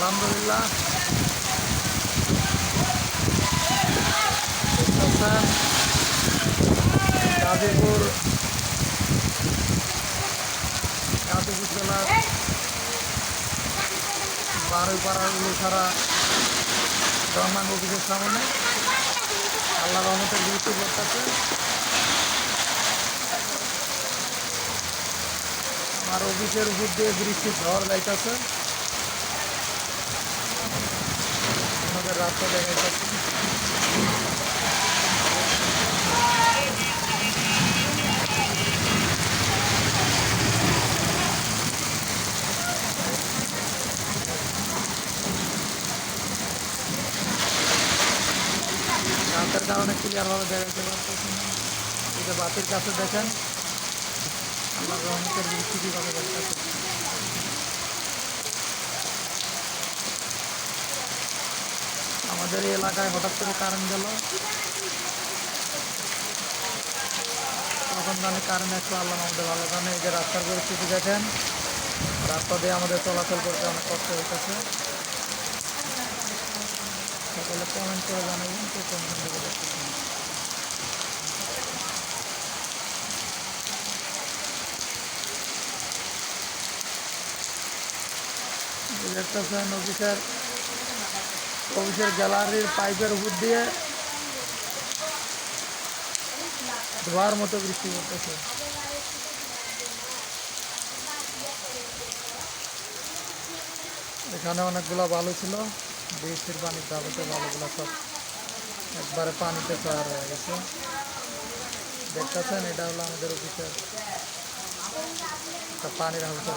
আলহামদুলিল্লাহ। গাজীপুর। গাজীপুর জেলার বারোইপাড়া উলুছাড়া গভর্নমেন্ট অফিসের সামনে আল্লাহ রহমতের গুরুত্ব করতেছে। আমার অফিসের উপর দিয়ে বৃষ্টির ঝড় যাইতেছে। আমাদের রাস্তা দেখাইতেছে রাতের কারণে ক্লিয়ারভাবে দেখাইতে পারতেছি না এই যে বাতির কাছে দেখেন আল্লাহ রহমতের বৃষ্টি কীভাবে দেখতেছে আমাদের এই এলাকায় হঠাৎ করে কারেন্ট গেল। তখন জানি কারেন্ট একটু আল্লাহ আমাদের ভালো জানে। এই যে রাস্তার পরিস্থিতি দেখেন, রাস্তা দিয়ে আমাদের চলাচল করতে অনেক কষ্ট হইতেছে। সকলে কমেন্ট করে জানাবেন তো কোন দিকে দেখতেছেন? দেখতেছেন অফিসের অফিসের গ্যালারির পাইপের উপর দিয়ে ধোয়ার মতো বৃষ্টি করতেছে এখানে অনেকগুলো বালু ছিল, বৃষ্টির পানির দাবিতে বালুগুলো সব একবারে পানিতে চার হয়ে গেছে। দেখতেছেন, এটা হলো আমাদের অফিসের একটা পানির হাউসের